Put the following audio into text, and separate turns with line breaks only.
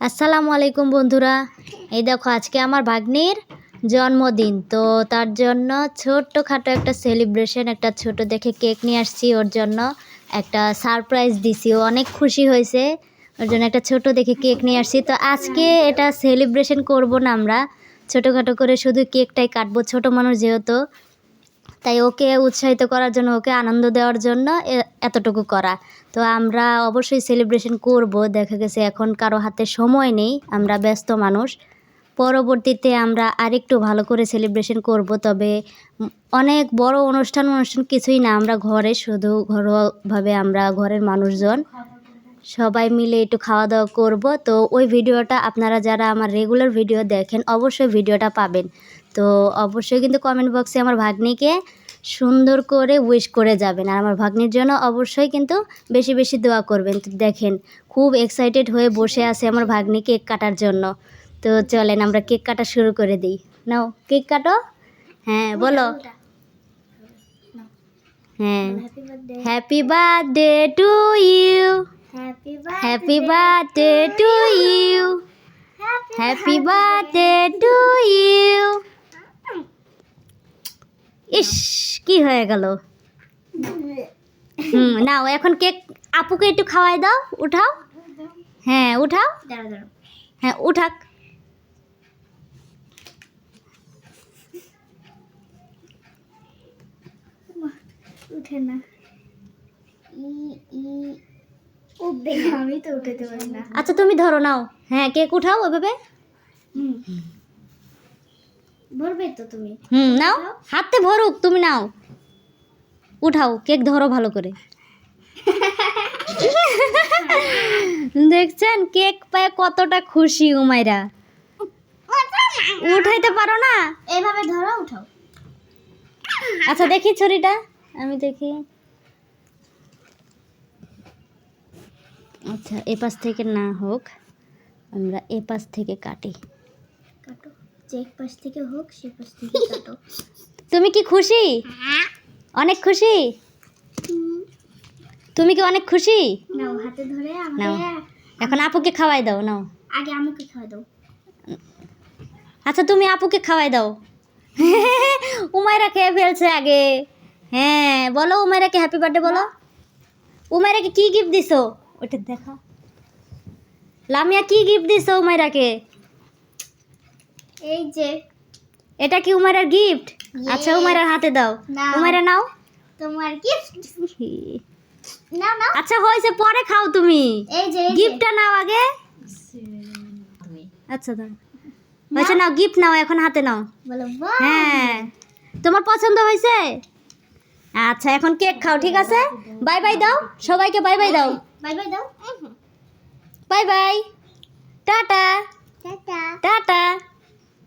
আসসালামু আলাইকুম বন্ধুরা। এই দেখো, আজকে আমার ভাগ্নির জন্মদিন। তো তার জন্য ছোট্টখাটো একটা সেলিব্রেশন একটা ছোট দেখে কেক নিয়ে আসছি। ওর জন্য একটা সারপ্রাইজ দিছি। ও অনেক খুশি হয়েছে। ওর জন্য একটা ছোট দেখে কেক নিয়ে আসছি। তো আজকে এটা সেলিব্রেশন করব না আমরা। ছোটোখাটো করে শুধু কেকটাই কাটবো। ছোট মানুষ যেহেতু তাই ওকে উৎসাহিত করার জন্য, ওকে আনন্দ দেওয়ার জন্য এতটুকু করা। তো আমরা অবশ্যই সেলিব্রেশন করব। দেখা গেছে এখন কারও হাতে সময় নেই, আমরা ব্যস্ত মানুষ। পরবর্তীতে আমরা আরেকটু ভালো করে সেলিব্রেশন করব, তবে অনেক বড় অনুষ্ঠান অনুষ্ঠান কিছুই না। আমরা ঘরে শুধু ঘরোয়াভাবে আমরা ঘরের মানুষজন। সবাই মিলে একটু খাওয়া দাওয়া করব। তো ওই ভিডিওটা আপনারা যারা আমার রেগুলার ভিডিও দেখেন অবশ্যই ভিডিওটা পাবেন। তো অবশ্যই কিন্তু কমেন্ট বক্সে আমার ভাগ্নিকে সুন্দর করে উইশ করে যাবেন। আর আমার ভাগ্নির জন্য অবশ্যই কিন্তু বেশি বেশি দোয়া করবেন। তো দেখেন খুব এক্সাইটেড হয়ে বসে আছে আমার ভাগ্নি কেক কাটার জন্য। তো চলেন আমরা কেক কাটা শুরু করে দিই। নাও কেক কাটো। হ্যাঁ বলো। হ্যাঁ। Happy birthday to you happy birthday to you happy birthday to you ইস কি হয়ে গেল? হুম নাও এখন কেক আপুকে একটু খাওয়াই দাও উঠাও। হ্যাঁ উঠাও। হ্যাঁ উঠাক।
উঠে না। ই ই আমি তো উঠাতে পারি না।
আচ্ছা তুমি ধরো নাও। হ্যাঁ কেক উঠাও ওইভাবে।
হুম। ভরবে তো তুমি।
হুম নাও। হাতে ভরুক তুমি নাও। উঠাও কেক ধরো ভালো করে। দেখছেন কেক পায়ে কতটা খুশি উমাইরা। উঠাইতে পারো না?
এইভাবে ধরো উঠাও।
আচ্ছা দেখি ছড়িটা আমি দেখি। আচ্ছা এ পাশ থেকে না হোক আমরা এ পাশ থেকে কাটি।
কাটো। যে পাশ থেকে হোক সে পাশ থেকে কাটো।
তুমি কি খুশি? অনেক খুশি? তুমি কি অনেক খুশি?
নাও হাতে ধরে
নাও। এখন আপুকে খাওয়াই দাও নাও।
আগে আমুকে খাওয়াই দাও।
আচ্ছা তুমি আপুকে খাওয়াই দাও। উমাইরা খেয়ে ফেলছে আগে। হ্যাঁ বলো উমাইরাকে হ্যাপি বার্থডে বলো। উমাইরাকে কি গিফট দিছো? ওটা দেখো। লামিয়া কি গিফট দিছো উমাইরাকে?
এই যে।
এটা কি উমাইরার গিফট আচ্ছা. উমাইরার হাতে দাও। উমাইরা নাও।
তোমার গিফট নাও নাও।
আচ্ছা হয়েছে পরে খাও তুমি।
এই যে
গিফটটা নাও আগে। আচ্ছা দাও। হয়েছে নাও। গিফট নাও এখন হাতে নাও। হ্যাঁ। তোমার পছন্দ হয়েছে? আচ্ছা এখন কেক খাও ঠিক আছে? বাই বাই দাও। সবাইকে বাই বাই দাও।
বাই বাই দাও
bye bye tata
tata
tata